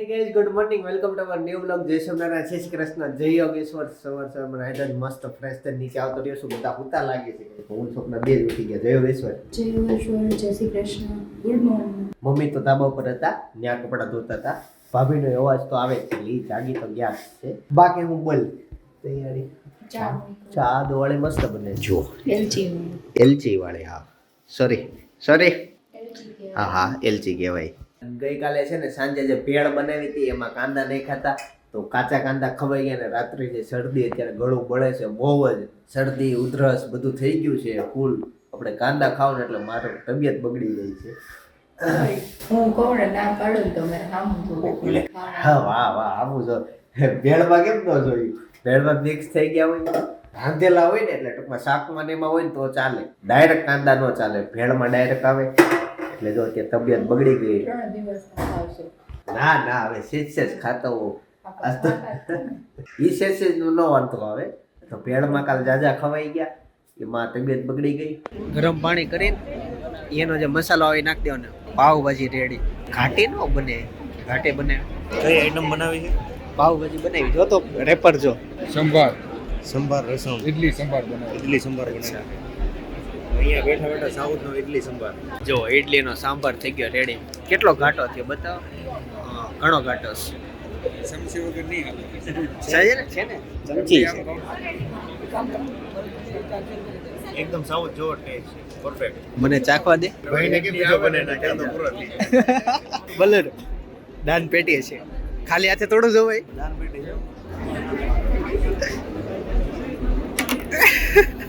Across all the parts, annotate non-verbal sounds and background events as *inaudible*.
Hey guys good morning welcome to our new blog જય સોમનારાયણ જય શ્રી કૃષ્ણ જય યોગેશ્વર સવાર સવારમાં હાઈડન મસ્ત ફ્રેશ થઈને નીચે આવતો રહ્યો છું. બધા ઉતા લાગે છે. હું સ્વપ્ન બે જ ઉઠી ગયા. જય યોગેશ્વર જય યોગેશ્વર જય Shri Krishna good morning mummy તો ધાબા ઉપર હતા ત્યાં કપડાં ધોતા હતા. ભાભીનો અવાજ તો આવે છે. લી જાગી તો ગયા છે. બાકી હું બોલ તૈયારી? ચા. ચા દોવાળી મસ્ત બને. જો એલચી એલચી વાળી હા. સોરી સોરી હા હા એલચી કહેવાય. ગઈકાલે છે ને સાંજે જે ભેળ બનાવી હતી એમાં કાંદા નહીં ખાતા તો કાચા કાંદા ખવાઈ ગયા ને રાત્રે જે શરદી અત્યારે ગળું બળે છે બહુ જ શરદી ઉધરસ બધું થઈ ગયું છે ફૂલ. આપણે કાંદા ખાવ ને એટલે મારો તબિયત બગડી ગઈ છે. હું કોણ ના પાડું તો મેં સામું હા વાહ વાહ આવું જો. ભેળમાં કેમ ન જોયું? ભેળમાં મિક્સ થઈ ગયા હોય રાંધેલા હોય ને એટલે ટૂંકમાં શાકમાં ને એમાં હોય ને તો ચાલે. ડાયરેક્ટ કાંદા ન ચાલે. ભેળમાં ડાયરેક્ટ આવે. એટલે જો તે તબિયત બગડી ગઈ. ના ના હવે સેજ ખાતો ખાતા હો આ તો ઈ સેજ સેજનું ન વાંધો આવે. તો ભેળમાં કાલ જાજા ખવાઈ ગયા એમાં તબિયત બગડી ગઈ. ગરમ પાણી કરીને એનો જે મસાલો આવે નાખી દેવાનો. પાવભાજી રેડી. ઘાટી ન બને. ઘાટે બને. કઈ આઈટમ બનાવી છે? પાવભાજી બનાવી. જો તો રેપર જો. સંભાર. સંભાર રસમ. ઇડલી સંભાર બનાવી. ઇડલી સંભાર બનાવી. અહીંયા બેઠા બેઠા સાઉથ નો ઇડલી સંભાર. જો ઇડલીનો સાંભાર થઈ ગયો રેડી કેટલો ઘાટો થયો બતાવો? ઘણો ઘાટો છે. ચમચી વગર નહીં હાલે છે ને? છે ને? ચમચી એકદમ સાઉથ જેવો ટેસ્ટ પરફેક્ટ મને ચાખવા દે. ભાઈને કેમ બીજો બને ના ત્યાં તો પૂરો થઈ *laughs* બલર દાન પેટી છે. ખાલી હાથે થોડું જવાય. દાન પેટી.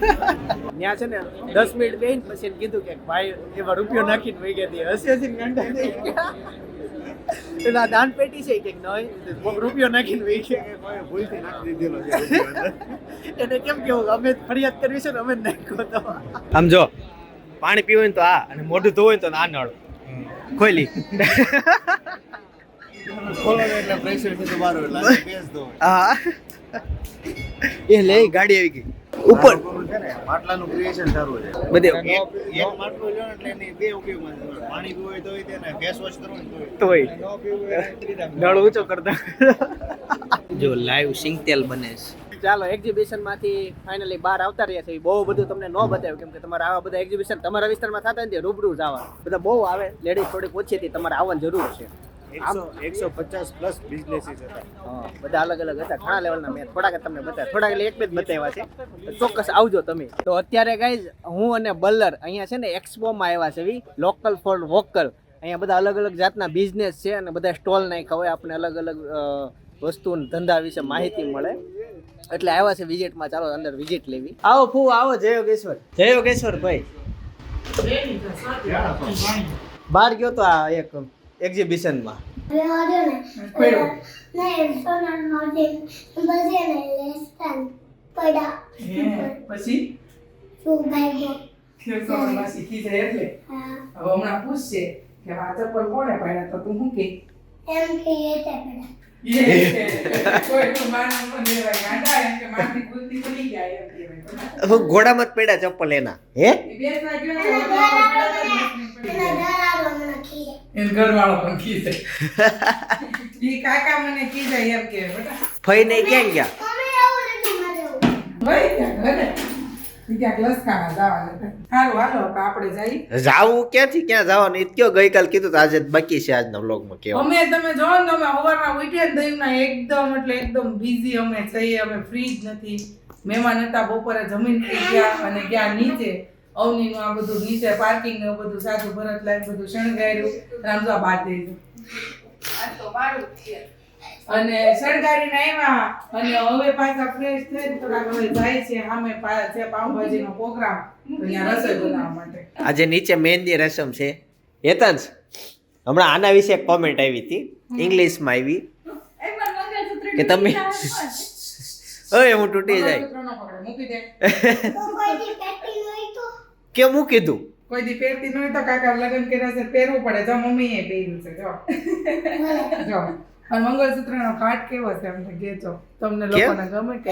ત્યાં છે ને દસ મિનિટ બેન પછી એને કીધું કે ભાઈ એમાં રૂપિયો નાખીને વહી ગયા હતી હસી હસીને ઘંટા ગયા દાન પેટી છે કે નહીં રૂપિયો નાખીને વહી ગયા. કે કોઈ ભૂલથી નાખી દીધેલો છે એને કેમ કેવું અમે ફરિયાદ કરવી છે ને અમે નાખ્યો તો. આમ જો પાણી પીવું ને તો આ અને મોઢું ધોવું ને તો આ નળ. ખોલી ખોલો એટલે પ્રેશર એટલે હા. એ લે ગાડી આવી ગઈ. ઉપર. મારું છે ને માટલાનું ક્રિએશન સારું છે. બધે. એક એક માટલું લ્યો એટલે એની બે ઉપયોગમાં પાણી પીવું હોય તેને ફેસ વોશ કરવું તોય તોય ન પીવું હોય તો ત્રીજા નળ ઊંચો કરતા જો લાઈવ સિંગતેલ બને છે. ચાલો એક્ઝિબિશનમાંથી ફાઇનલી બહાર આવતા રહ્યા છે. બહુ બધું તમને ન બતાવ્યું કેમ કે તમારે આવા બધા એક્ઝિબિશન તમારા વિસ્તારમાં થતા ને રૂબરૂ જ આવા બધા બહુ આવે લેડીઝ થોડીક ઓછી હતી તમારે આવવાની જરૂર છે. એકસો પચાસ પ્લસ બિઝનેસીસ હતા. બધા અલગ અલગ હતા. ઘણા લેવલના મેં થોડાક તમને બતાવ્યા થોડાક એક જ બતાવ્યા છે. ચોક્કસ આવજો તમે. તો અત્યારે ગાઈઝ હું અને બલ્લર અહીંયા છે ને એક્સપોમાં આવ્યા છે લોકલ ફોર વોકલ અહીંયા બધા અલગ અલગ જાતના બિઝનેસ છે અને બધા સ્ટોલ નાખ્યા હોય. આપણે અલગ અલગ વસ્તુ ધંધા વિશે માહિતી મળે. એટલે આવ્યા છે વિઝિટમાં ચાલો અંદર વિઝિટ લેવી. આવો ફૂ, આવો. જય યોગેશ્વર. જય યોગેશ્વર ભાઈ. બહાર ગયો તો આ એક. એક્ઝિબિશનમાં. પછી? શીખી જાય એટલે. હવે હમણાં પૂછશે કે આ પર કોણે પડ્યા તો તું શું કે? એમ કે મારથી ભૂલથી પડી? ઘોડામાં જ પડ્યા ચપ્પલ એના હે ને પડી ફઈ નહીં ક્યાં ગયા જાવું ક્યાંથી? ક્યાં જવાનું? એ કયો ગઈકાલ કીધું તો આજે બાકી છે આજના વ્લોગમાં કેવા? અમે તમે જો ને અમે સવારમાં ઉઠ્યા ને ના એકદમ એટલે એકદમ બિઝી અમે છીએ અમે ફ્રી જ નથી. મહેમાન હતા બપોરે જમીન ગયા અને ગયા નીચે. અવની નું આ બધું નીચે પાર્કિંગ ને બધું સાધુ ભરત લાઈન બધું શણગાર્યું. અને આમ જો આ બાદ દઈ મારું અને શણગારીને આવ્યા અને હવે પાછા ફ્રેશ થઈને થોડાક હવે જાય છે સામે પા- છે પાવભાજીનો પ્રોગ્રામ અહીંયા રસોઈ બનાવવા માટે. આજે નીચે મહેંદી રસમ છે. હેતંશ હમણાં આના વિશે એક કોમેન્ટ આવી હતી. ઇંગ્લિશમાં આવી. કે તમે હવે હું તૂટી જાય. કે મૂકી દે. *laughs* હું કીધું? કોઈ દી પહેરતી ન હોય તો કાકા લગ્ન કર્યા છે પહેરવું પડે. જો મમ્મીએ પહેર્યું છે જો. જો. અને મંગળસૂત્ર નો કાટ કેવો છે અમને કહેજો તમને લોકોને ગમે કે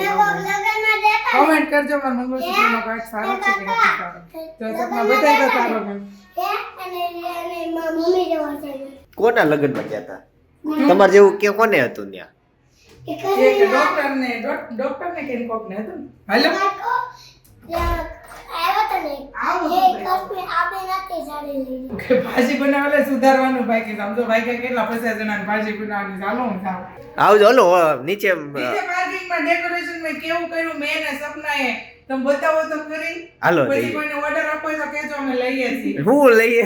કોમેન્ટ કરજો મારા મંગળસૂત્ર નો કાટ સારો છે કે નથી સારો? તો તમને બતાવી દો સારો ગમ કોના લગ્નમાં ગયા હતા? તમારે જેવું કે કોને હતું ત્યાં? એક ડોક્ટરને ડોક્ટર ને કે હતું ને? હાલો. કે ભાજી બનાવલે સુધારવાનું ભાઈ કે સમજો ભાઈ કે કેટલા પચાસ જણાની ભાજી બનાવવાની. ચાલો હું જાઉં આવજો હલો નીચે નીચે પાર્કિંગમાં ડેકોરેશન મેં કેવું કર્યું? મેં ને સપનાએ તમે બતાવો તો કરી હાલો પછી કોઈને ઓર્ડર આપો તો કહેજો અમે લઈએ છીએ. હું લઈએ?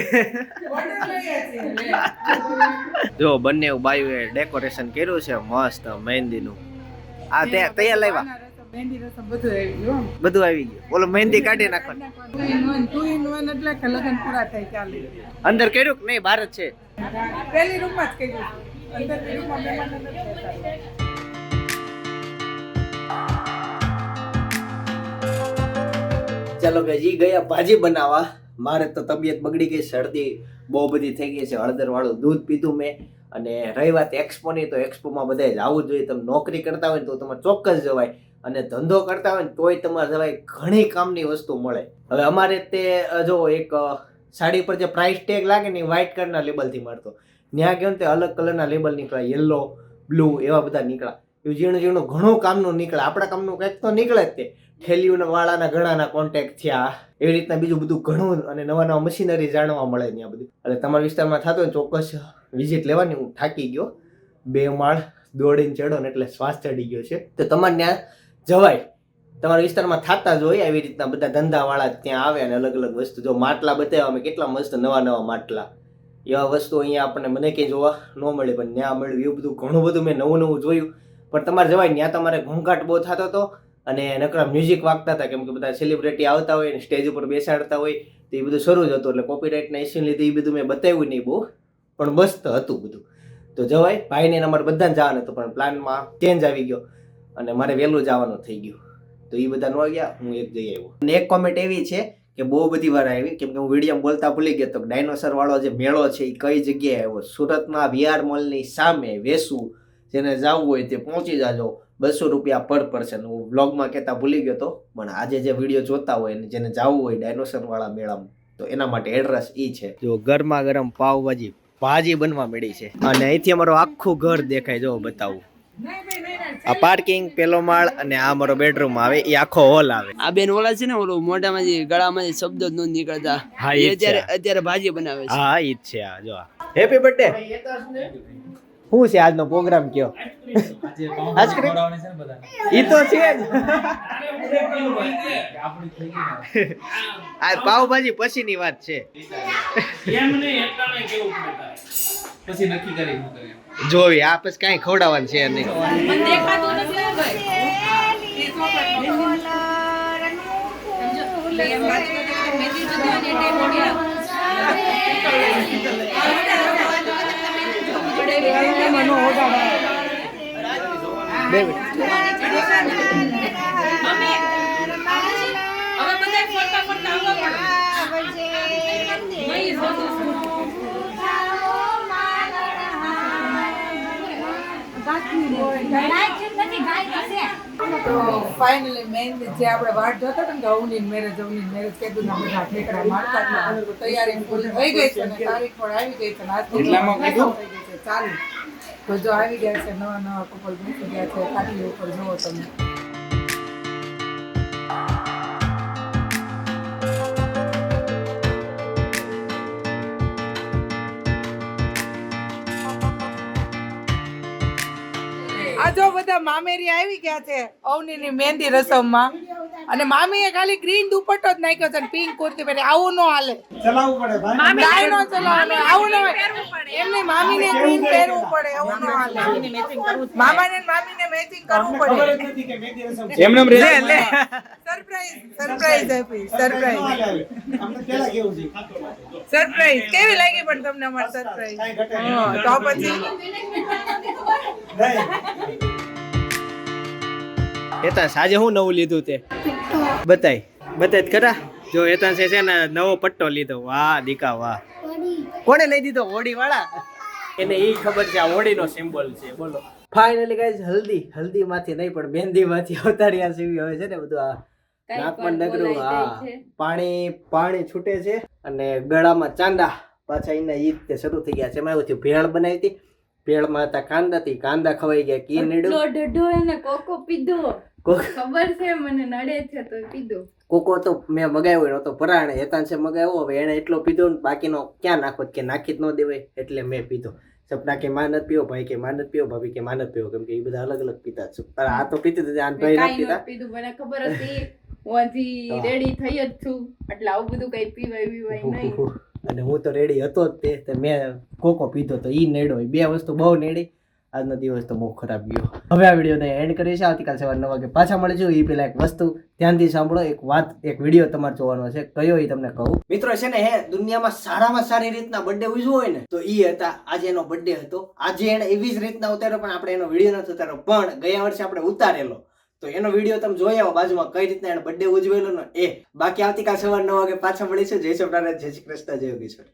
ઓર્ડર લઈએ છીએ. જો બંને બાયુએ ડેકોરેશન કર્યું છે. મસ્ત મહેંદીનું. આ તે તૈયાર લાવ્યા. બધું આવી ગયું હો. બધું આવી ગયું. ઓલો મહેંદી કાઢી નાખવાનું. એટલે કે લગ્ન પૂરા થાય ચાલે અંદર કર્યું કે નહીં? ભારત છે. પહેલી રૂમમાં જ કર્યું અંદર રૂમમાં મહેમાનો ચાલો કે જી ગયા ભાજી બનાવવા. મારે તો તબિયત બગડી ગઈ શરદી બહુ બધી થઈ ગઈ છે. હળદર વાળું દૂધ પીધું મેં. અને રહી વાત એક્સપોની તો એક્સપોમાં બધાએ જવું જોઈએ. તમે નોકરી કરતા હોય તો તમારે ચોક્કસ જવાય. અને ધંધો કરતા હોય ને તોય તમારે જવાય ઘણી કામની વસ્તુ મળે. હવે અમારે તે જો એક સાડી પર જે પ્રાઇસ ટેગ લાગે ને એ વ્હાઇટ કલરના લેબલથી મળતો ત્યાં ગયો તે અલગ કલરના લેબલ નીકળ્યા યલો બ્લુ એવા બધા નીકળ્યા એવું ઝીણું ઝીણું ઘણું કામનું નીકળે. આપણા કામનું કંઈક તો નીકળે જ તે. ઠેલીઓના વાળાના ઘણાના કોન્ટેક્ટ થયા. એવી રીતના બીજું બધું ઘણું અને નવા નવા મશીનરી જાણવા મળે ત્યાં બધું. એટલે તમારા વિસ્તારમાં થતું હોય ચોક્કસ વિઝિટ લેવાની. હું થાકી ગયો. બે માળ દોડીને ચડો ને એટલે શ્વાસ ચડી ગયો છે. તો તમારે ત્યાં જવાય. તમારા વિસ્તારમાં થતા જ હોય આવી રીતના બધા ધંધાવાળા ત્યાં આવે અને અલગ અલગ વસ્તુ. જો માટલા બતાવ્યા અમે કેટલા મસ્ત નવા નવા માટલા. એવા વસ્તુ અહીંયા આપણને મને કંઈ જોવા ન મળે, પણ ત્યાં મળ્યું એવું બધું ઘણું બધું મેં નવું નવું જોયું. પણ તમારે જવાય ત્યાં તમારે ઘોંઘાટ બહુ થતો હતો અને નકરા મ્યુઝિક વાગતા હતા, કેમ કે બધા સેલિબ્રિટી આવતા હોય અને સ્ટેજ ઉપર બેસાડતા હોય, તો એ બધું શરૂ જ હતું. એટલે કોપીરાઇટના ઇસ્યુને લીધે એ બધું મેં બતાવ્યું નહીં બહુ, પણ મસ્ત હતું બધું. તો જવાય, ભાઈને અમારે બધાને જવાનું હતું, પણ પ્લાનમાં ચેન્જ આવી ગયો. અને મારે વહેલું જવાનું થઈ ગયું. તો એ બધા ન ગયા હું એક જઈ આવ્યો. અને એક કોમેન્ટ એવી છે કે બહુ બધી વાર આવી કેમ કે હું વીડિયો બોલતા ભૂલી ગયો તો ડાયનોસર વાળો જે મેળો છે એ કઈ જગ્યાએ આવ્યો? સુરતમાં વીઆર મોલની સામે વેસુ, જેને જવું હોય તે પહોંચી જાજો. બસો રૂપિયા પર પર્સન હું વ્લોગમાં કહેતા ભૂલી ગયો તો, પણ આજે જે વીડિયો જોતા હોય અને જેને જવું હોય ડાયનોસર વાળા મેળામાં, તો એના માટે એડ્રેસ એ છે. જો ગરમા ગરમ પાવભાજી, ભાજી બનવા મળી છે. અને અહીંથી અમારું આખું ઘર દેખાય, જો બતાવું. આ પાર્કિંગ પેલો માળ અને આ મારો બેડરૂમ આવે એ આખો હોલ આવે. આ બેન ઓલા છે ને ઓલું મોઢામાં જે ગળામાં જે શબ્દો જ ન નીકળતા. હા, એ. અત્યારે અત્યારે ભાજી બનાવે છે. હા ઈ જ છે આ જો હેપી બર્થડે શું છે આજનો પ્રોગ્રામ કયો? આઈસ્ક્રીમ ઈ તો છે જ. આ પાવભાજી પછીની વાત છે. પછી નક્કી કરી. જોવી આ પછી કાંઈ ખવડાવવાનું છે નહીં બે મિનિટ. તો ફાઇનલી મેઇન જે આપણે વાટ જોતા હતા ને અવની મેરેજ અવની મેરેજ કીધું ના બધા ઠેકડા મારતા હતા. તૈયારી પૂરી થઈ ગઈ છે અને તારીખ પણ આવી ગઈ છે આજ એટલામાં થઈ કીધું? ગઈ છે ચાલુ તો જો આવી ગયા છે નવા નવા કપલ બેસી ગયા છે કાટલી ઉપર જોવો તમે જો બધા મામેરી આવી ગયા છે અવનીની મહેંદી રસમમાં. અને મામીએ ખાલી ગ્રીન દુપટ્ટો જ નાખ્યો છે પિંક કુર્તી પહેરી. આવું નો હાલે. કાંઈ નો ચલાવવાનું આવું ન એમને મામીને ગ્રીન પહેરવું પડે આવું નો હાલે. મામાને ને મામીને મેચિંગ કરવું પડે. એમને એમ લે લે. સરપ્રાઈઝ આપી સરપ્રાઈઝ સરપ્રાઈઝ કેવી લાગી પણ તમને અમારી સરપ્રાઈઝ તો પછી? એતા આજે હું નવું લીધું તે? બતાય બતાય ખરા? જો એતા છે ને નવો પટ્ટો લીધો. વાહ દીકા વાહ. કોણે લઈ દીધો? હોડી વાળા એને એ ખબર છે આ હોડીનો સિમ્બોલ છે. બોલો. ફાઇનલી ગાઈઝ હલ્દી. હલ્દી માંથી નહીં પણ મહેંદી માંથી *laughs* અવતાર્યા સીવી હવે છે ને બધું આ નાકમાં નગરું હા. પાણી પાણી છૂટે છે અને ગળામાં ચાંદા પાછા એના ઈદ તે શરૂ થઈ ગયા છે. એમાં એવું થયું ભેળ બનાવી હતી. ભેળમાં હતા કાંદા થી કાંદા ખવાઈ ગયા કી નીડું ડઢો એને કોકો પીધો. ખબર છે મને નડે છે તો પીધો. કોકો તો મેં મગાવ્યો એનો તો હેતાન છે મગાવ્યો. હવે એને એટલો પીધો ને બાકીનો ક્યાં નાખો કે નાખી જ ન દેવાય એટલે મેં પીધો. સપના કે માનત પીવો ભાઈ કે માનત પીવો ભાભી કે માનત પીવો કેમ કે એ બધા અલગ અલગ પીતા આ તો પીતી હતી આ ભાઈ નથી પીતા. ખબર હતી. હું. રેડી થઈ જ છું. એટલે આવું બધું કઈ પીવાય પીવાય નહીં. અને હું તો રેડી હતો જ તે. મેં કોકો પીધો તો ઈ નેડો. એ બે વસ્તુ બહુ નેડી. આજનો દિવસ તો બહુ ખરાબ ગયો. હવે આ વિડીયોને એન્ડ કરીશ આવતીકાલ સવારે નવ વાગે પાછા મળીશું. એ પેલા એક વસ્તુ ધ્યાનથી સાંભળો. એક વાત એક વીડિયો તમારે જોવાનો છે. કયો એ તમને કહું? મિત્રો છે ને હે દુનિયામાં સારામાં સારી રીતના બર્થડે ઉજવો હોય ને તો ઈ હતા. આજે એનો બર્થડે હતો. આજે એને એવી જ રીતના ઉતાર્યો પણ આપણે એનો વીડિયો નથી ઉતાર્યો. પણ ગયા વર્ષે આપણે ઉતારેલો. તો એનો વીડિયો તમે જોઈ આવો બાજુમાં કઈ રીતના એને બર્થડે ઉજવેલો ને એ. બાકી આવતીકાલ સવાર નવ વાગે પાછા મળીશું. જય સોમનાથ જય શ્રી કૃષ્ણ, જય યોગેશ્વર.